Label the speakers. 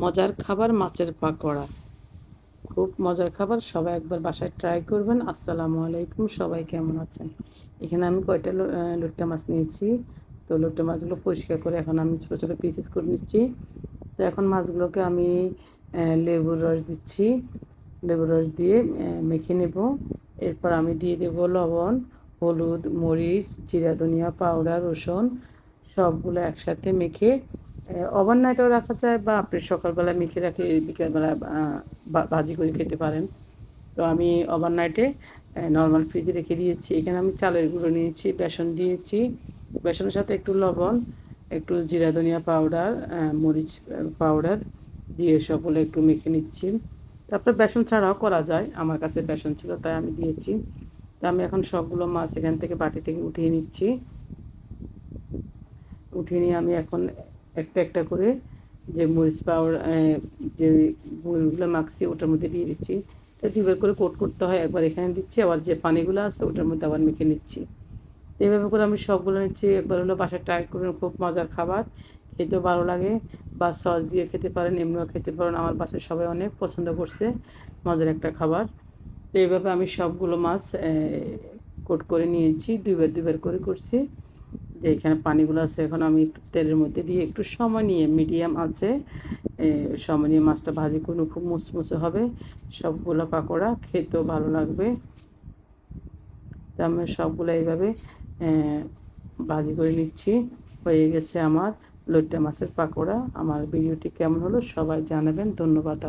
Speaker 1: মজার খাবার মাছের পাকোড়া। খুব মজার খাবার, সবাই একবার বাসায় ট্রাই করবেন। আসসালামু আলাইকুম, সবাই কেমন আছেন? এখানে আমি কয়টা লোট্টা মাছ নিয়েছি। তো লোট্টা মাছগুলো পরিষ্কার করে এখন আমি ছোটো ছোটো পিসেস করে নিচ্ছি। তো এখন মাছগুলোকে আমি লেবুর রস দিচ্ছি। লেবুর রস দিয়ে মেখে নেব। এরপর আমি দিয়ে দেব লবণ, হলুদ, মরিচ, জিরা, ধনিয়া, পাউডার, রসুন, সবগুলো একসাথে মেখে ওভারনাইটও রাখা যায় বা আপনি সকালবেলা মেখে রাখে বিকেলবেলা ভাজি করে খেতে পারেন। তো আমি ওভারনাইটে নর্মাল ফ্রিজে রেখে দিয়েছি। এখানে আমি চালের গুঁড়ো নিয়েছি, বেসন দিয়েছি। বেসনের সাথে একটু লবণ, একটু জিরা ধনিয়া পাউডার মরিচ পাউডার দিয়ে সবগুলো একটু মেখে নিচ্ছি। তারপর বেসন ছাড়াও করা যায়। আমার কাছে বেসন ছিল, তাই আমি দিয়েছি। তো আমি এখন সবগুলো মাছ এখান থেকে বাটি থেকে উঠিয়ে নিচ্ছি। উঠিয়ে নিয়ে আমি এখন একটা একটা করে যে মরিচ পাউডার যে গুঁড়োগুলো মাখছি, ওটার মধ্যে দিয়ে দিচ্ছি। তো দুবার করে কোট করতে হয়, একবার এখানে দিচ্ছি, আবার যে পানিগুলো আছে, ওটার মধ্যে আবার মেখে নিচ্ছি। তো এইভাবে করে আমি সবগুলো নিচ্ছি। একবার হলো বাসায় ট্রাই করুন খুব মজার খাবার। খেতেও ভালো লাগে। বা সস দিয়ে খেতে পারেন, এমনিও খেতে পারেন। আমার বাসায় সবাই অনেক পছন্দ করছে, মজার একটা খাবার। তো এইভাবে আমি সবগুলো মাছ কোট করে নিয়েছি, দুইবার দুইবার করে করছি। যে এখানে পানিগুলো আছে, এখন আমি একটু তেলের মধ্যে দিয়ে একটু সময় নিয়ে মিডিয়াম আছে সময় নিয়ে মাছটা ভাজি করুন, খুব মুসমুসে হবে, সবগুলো পাকোড়া খেতেও ভালো লাগবে। তো আমি সবগুলো এইভাবে ভাজি করে নিচ্ছি, হয়ে গেছে আমার লইট্টা মাছের পাকোড়া। আমার ভিডিওটি কেমন হলো সবাই জানাবেন, ধন্যবাদ।